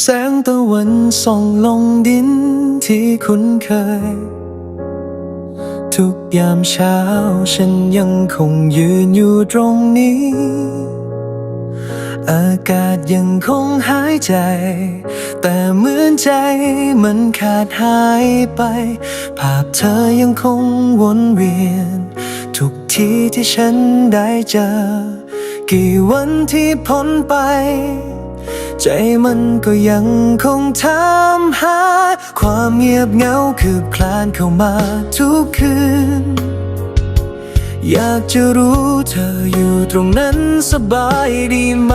แสงตะวันส่องลงดินที่คุ้นเคย ทุกยามเช้าฉันยังคงยืนอยู่ตรงนี้ อากาศยังคงหายใจ แต่เหมือนใจมันขาดหายไป ภาพเธอยังคงวนเวียน ทุกทีที่ฉันได้เจอ กี่วันที่พ้นไป ใจมันก็ยังคงถามหา ความเงียบเหงาคืบคลานเข้ามาทุกคืน อยากจะรู้เธออยู่ตรงนั้นสบายดีไหม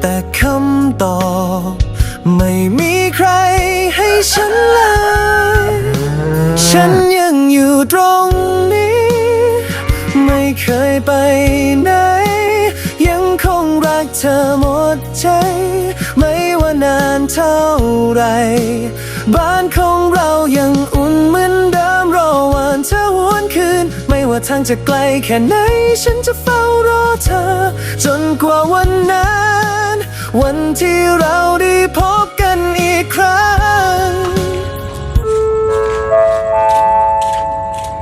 แต่คำตอบไม่มีใครให้ฉันเลย ฉันยังอยู่ตรงนี้ ไม่เคยไปไหน เธอหมดใจ ไม่ว่านานเท่าไร บ้านของเรายังอุ่นเหมือนเดิมรอวันเธอหวนคืน ไม่ว่าทางจะไกลแค่ไหน ฉันจะเฝ้ารอเธอ จนกว่าวันนั้น วันที่เราได้พบกันอีกครั้ง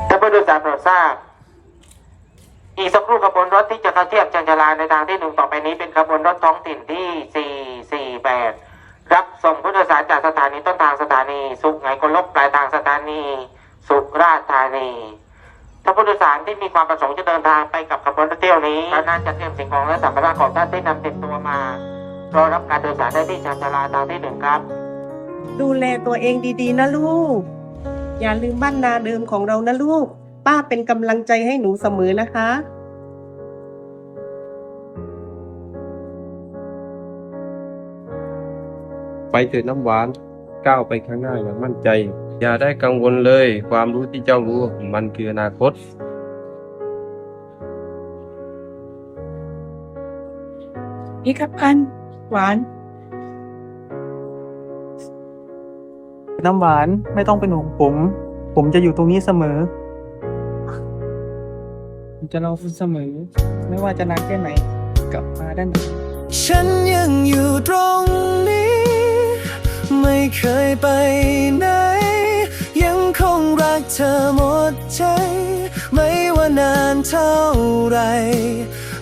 ท่านผู้โดยสารโปรดทราบอีกสักครู่ขบวนรถที่จะเข้าเทียบจัง ชลาในทางที่หนึ่งต่อไปนี้เป็นขบวนรถท้องถิ่นที่ 448 รับส่งผู้โดยสารจากสถานีต้นทางสถานี สุขไหงกลกปลายทางสถานี สุราษฎร์ธานีท่าผู้โดยสารที่มีความประสงค์จะเดินทางไปกับขบวนรถเที่ยวนี้ท่านน่าจะเตรียมสิ่งของและสัมภาระของท่านที่นำติดตัวมารอรับการโดยสารได้ที่จังชลาทางที่หนึ่งครับ ดูแลตัวเองดีๆ นะลูก อย่าลืมบ้านนาเดิมของเรานะลูก ป้าเป็นกำลังใจให้หนูเสมอนะคะ ไปเถิดน้ำหวาน ก้าวไปข้างหน้าอย่างมั่นใจ อย่าได้กังวลเลย ความรู้ที่เจ้ารู้ มันคืออนาคต พี่ครับพันหวาน น้ำหวานไม่ต้องเป็นห่วงผม ผมจะอยู่ตรงนี้เสมอ ผมจะรอคุณเสมอ ไม่ว่าจะนานแค่ไหน กลับมาได้ไหม ฉันยังอยู่ตรงนี้ไม่ เคยไปไหน ยังคงรักเธอหมดใจ ไม่ว่านานเท่าไร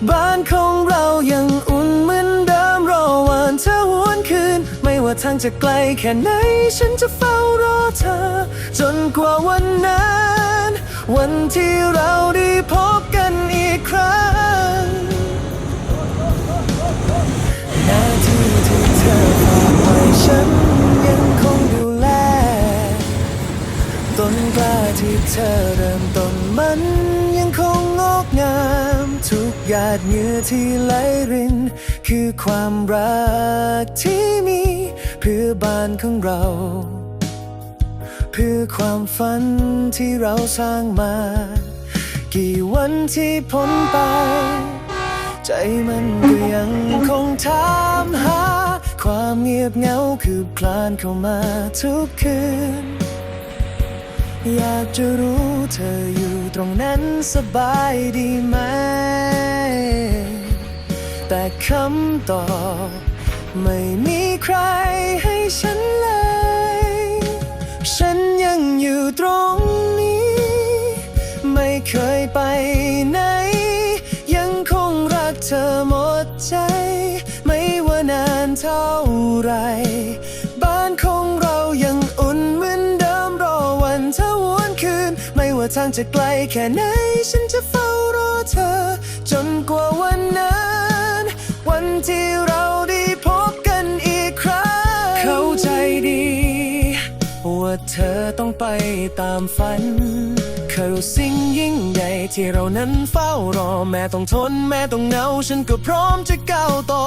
บ้านของเรายังอุ่นเหมือนเดิมรอวันเธอหวนคืน ไม่ว่าทางจะไกลแค่ไหน ฉันจะเฝ้ารอเธอ จนกว่าวันนั้น วันที่เรา กล้าที่เธอเริ่มต้นมันยังคงงอกงาม ทุกหยาดเหงื่อที่ไหลริน คือความรักที่มี เพื่อบ้านของเรา เพื่อความฝันที่เราสร้างมา กี่วันที่พ้นไป ใจมันก็ยังคงถามหา ความเงียบเหงาคือคลานเข้ามาทุกคืน อยากจะรู้เธออยู่ตรงนั้นสบายดีไหม แต่คำตอบไม่มีใครให้ฉันเลย ฉันยังอยู่ตรงนี้ ไม่เคยไปไหน ยังคงรักเธอหมดใจ ไม่ว่านานเท่าไหรางจะไกลแค่ไหน ฉันจะเฝ้ารอเธอ จนกว่าวันนั้น วันที่เราได้พบกันอีกครั้ง เข้าใจดี ว่าเธอต้องไปตามฝัน คือสิ่งยิ่งใหญ่ที่เรานั้นเฝ้ารอ แม้ต้องทนแม้ต้องเหงา ฉันก็พร้อมจะก้าวต่อ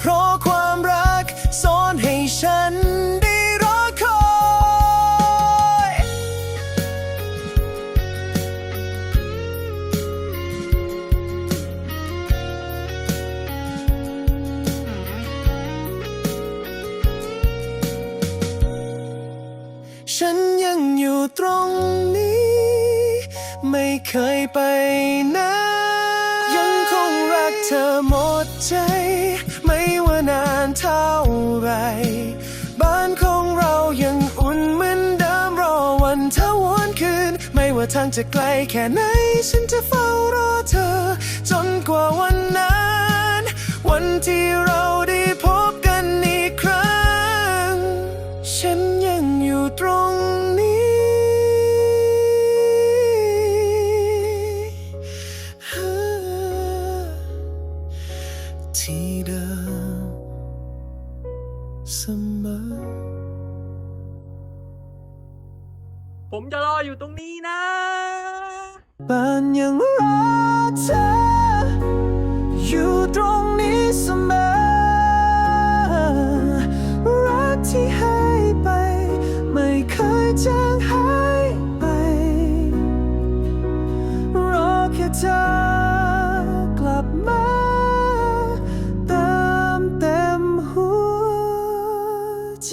เพราะความรักสอนให้ฉันได้ ตรงนี้ ไม่เคยไปไหนยังคงรักเธอหมดใจ ไม่ว่านานเท่าไร บ้านของเรายังอุ่นเหมือนเดิมรอวันเท่าวันคืน ไม่ว่าทางจะไกลแค่ไหน ฉันจะเฝ้ารอเธอ ผมจะรออยู่ตรงนี้นะ บ้านยังรอเธอ อยู่ตรงนี้เสมอ รักที่ให้ไป ไม่เคยจางหายไป รอแค่เธอกลับมาเติมเต็มหัวใจ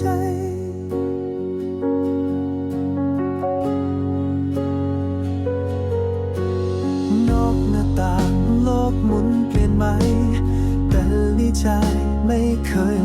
แต่